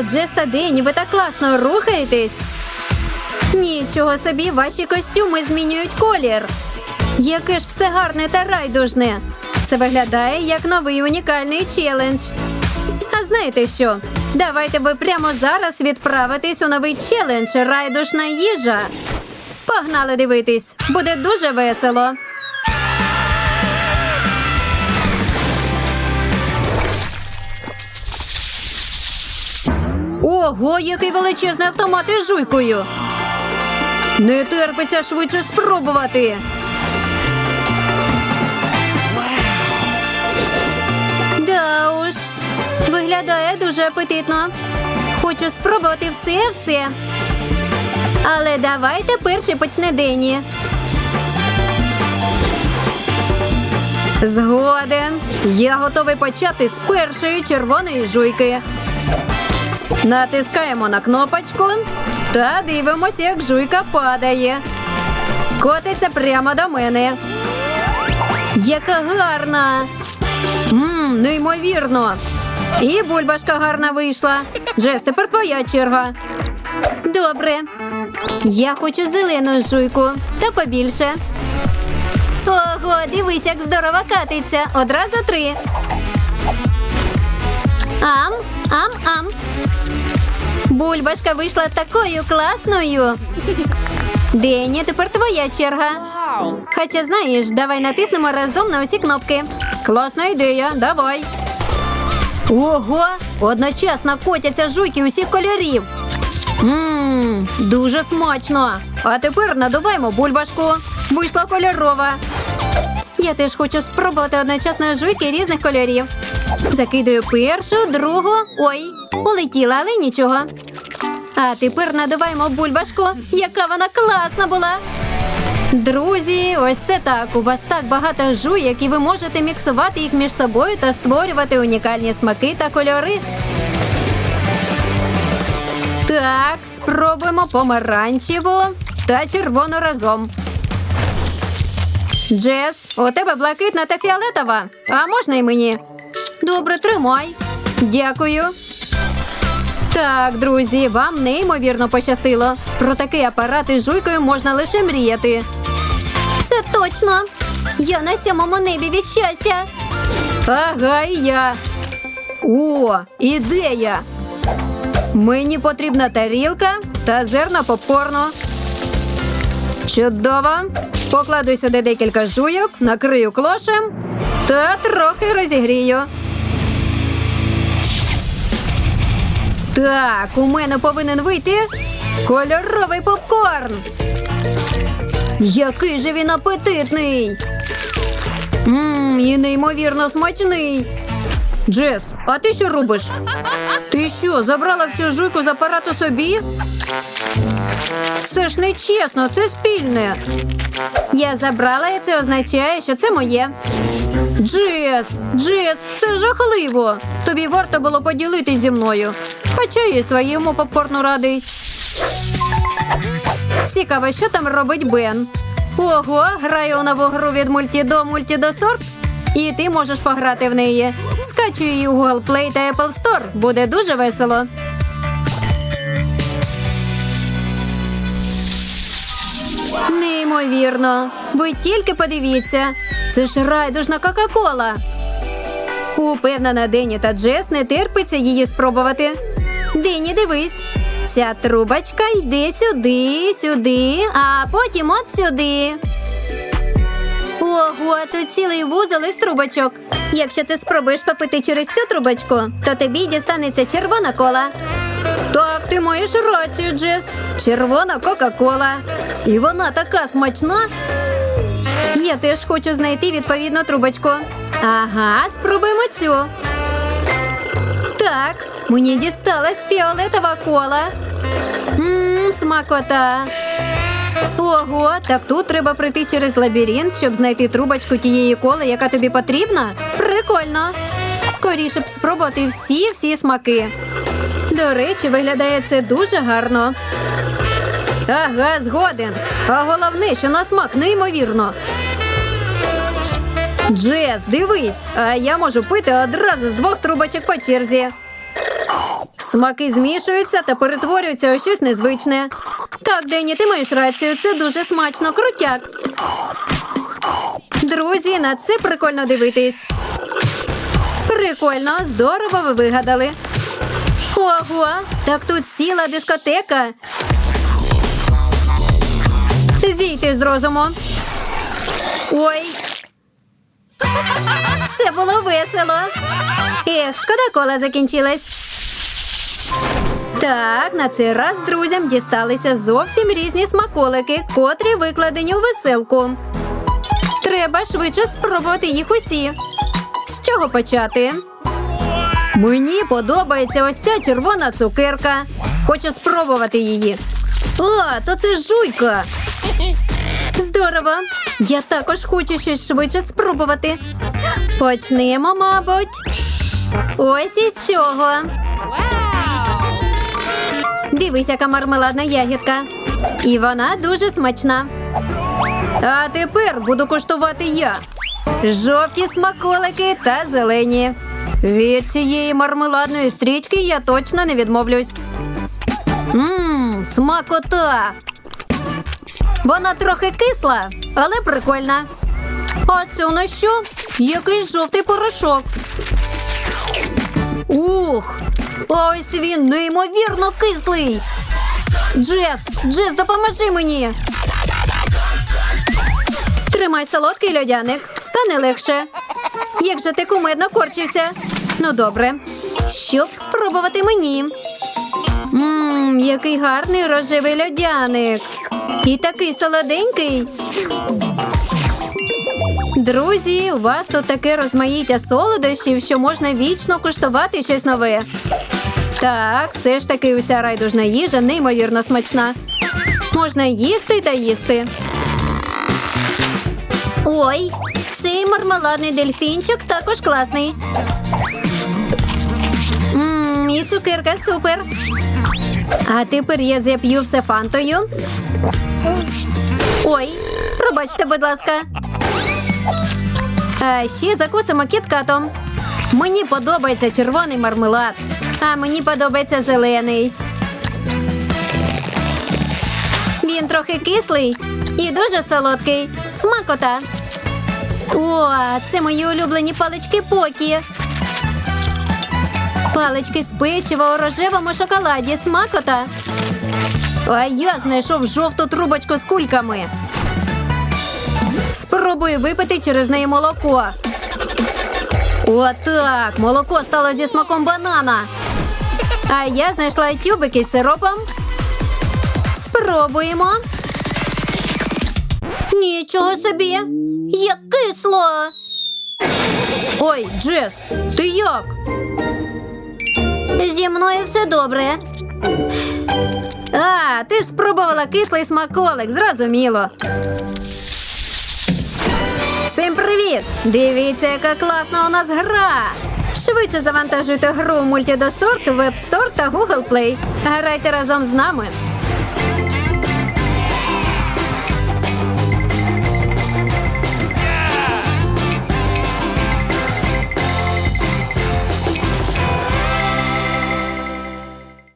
Вау, Джес Дені, ви так класно рухаєтесь. Нічого собі, ваші костюми змінюють колір. Яке ж все гарне та райдужне. Це виглядає як новий унікальний челендж. А знаєте що? Давайте ви прямо зараз відправитесь у новий челендж Райдушна їжа. Погнали дивитись, буде дуже весело. Ого, який величезний автомат із жуйкою. Не терпиться швидше спробувати. Да уж, виглядає дуже апетитно. Хочу спробувати все-все. Але давайте перший почне Дені. Згоден. Я готовий почати з першої червоної жуйки. Натискаємо на кнопочку та дивимося, як жуйка падає. Котиться прямо до мене. Яка гарна! Мм, неймовірно. І бульбашка гарна вийшла. Джес, тепер твоя черга. Добре. Я хочу зелену жуйку та побільше. Ого, дивись, як здорово катиться. Одразу три. Ам, ам, ам. Бульбашка вийшла такою класною. Дені, тепер твоя черга. Хоча знаєш, давай натиснемо разом на усі кнопки. Класна ідея, давай. Ого! Одночасно котяться жуйки усіх кольорів. Ммм, дуже смачно. А тепер надуваємо бульбашку. Вийшла кольорова. Я теж хочу спробувати одночасно жуйки різних кольорів. Закидаю першу, другу. Ой, улетіла, але нічого. А тепер надуваємо бульбашку, яка вона класна була. Друзі, ось це так. У вас так багато жуйок, і ви можете міксувати їх між собою та створювати унікальні смаки та кольори. Так, спробуємо помаранчеву та червону разом. Джес, у тебе блакитна та фіолетова. А можна й мені? Добре, тримай. Дякую. Так, друзі, вам неймовірно пощастило. Про такий апарат із жуйкою можна лише мріяти. Це точно. Я на сьомому небі від щастя. Ага, і я. О, ідея! Мені потрібна тарілка та зерна попкорну. Чудово. Покладу сюди декілька жуйок, накрию клошем та трохи розігрію. Так, у мене повинен вийти кольоровий попкорн. Який же він апетитний. Мм, і неймовірно смачний. Джес, а ти що робиш? Ти що, забрала всю жуйку з апарату собі? Це ж не чесно, це спільне. Я забрала, і це означає, що це моє. Джес, Джес, це жахливо. Тобі варто було поділитись зі мною. Хоча і своєму попкорну радий. Цікаво, що там робить Бен. Ого, грає у нову гру від мультідо мультідосорт. І ти можеш пограти в неї. Скачуй її у Google Play та Apple Store. Буде дуже весело. Неймовірно. Ви тільки подивіться. Це ж райдужна Кока-Кола. Упевнена, Дені та Джес не терпиться її спробувати. Дені, дивись. Ця трубочка йде сюди, сюди, а потім от сюди. Ого, тут цілий вузол із трубочок. Якщо ти спробуєш попити через цю трубочку, то тобі дістанеться червона кола. Так, ти маєш рацію, Джес. Червона Кока-Кола. І вона така смачна. Я теж хочу знайти відповідну трубочку. Ага, спробуємо цю. Так, мені дісталась фіолетова кола. Ммм, смакота. Ого, так тут треба пройти через лабіринт, щоб знайти трубочку тієї коли, яка тобі потрібна. Прикольно. Скоріше б спробувати всі всі смаки. До речі, виглядає це дуже гарно. Ага, згоден. А головне, що на смак неймовірно. Джес, дивись, а я можу пити одразу з двох трубочок по черзі. Смаки змішуються та перетворюються у щось незвичне. Так, Дені, ти маєш рацію, це дуже смачно, крутяк. Друзі, на це прикольно дивитись. Прикольно, здорово ви вигадали. Ого, так тут ціла дискотека. Зійти з розуму. Ой. Це було весело. Ех, шкода кола закінчилась. Так, на цей раз друзям дісталися зовсім різні смаколики, котрі викладені у веселку. Треба швидше спробувати їх усі. З чого почати? Мені подобається ось ця червона цукерка. Хочу спробувати її. А, то це жуйка. Здорово. Я також хочу щось швидше спробувати. Почнемо, мабуть. Ось із цього. Дивись, яка мармеладна ягідка. І вона дуже смачна. А тепер буду куштувати я. Жовті смаколики та зелені. Від цієї мармеладної стрічки я точно не відмовлюсь. Ммм, смакота. Вона трохи кисла, але прикольна. А це у нас що? Якийсь жовтий порошок. Ух! Ось він неймовірно кислий. Джес, Джес, допоможи мені. Тримай солодкий льодяник, стане легше. Як же ти кумедно корчився. Ну добре. Щоб спробувати мені. Ммм, який гарний рожевий льодяник. І такий солоденький. Друзі, у вас тут таке розмаїття солодощів, що можна вічно куштувати щось нове. Так, все ж таки уся райдужна їжа неймовірно смачна. Можна їсти та їсти. Ой, цей мармеладний дельфінчик також класний. Ммм, і цукерка супер. А тепер я зап'ю все фантою. Ой, пробачте, будь ласка. А ще закусимо кіткатом. Мені подобається червоний мармелад, а мені подобається зелений. Він трохи кислий і дуже солодкий. Смакота. О, це мої улюблені палички покі. Палички з печива у рожевому шоколаді. Смакота. А я знайшов жовту трубочку з кульками. Спробую випити через неї молоко. Отак. Молоко стало зі смаком банана. А я знайшла тюбики з сиропом. Спробуємо. Нічого собі. Як кисло. Ой, Джес, ти як? Зі мною все добре. А, ти спробувала кислий смаколик, зрозуміло. Всім привіт! Дивіться, яка класна у нас гра! Швидше завантажуйте гру мультідосорт, в App Store та Google Play. Грайте разом з нами.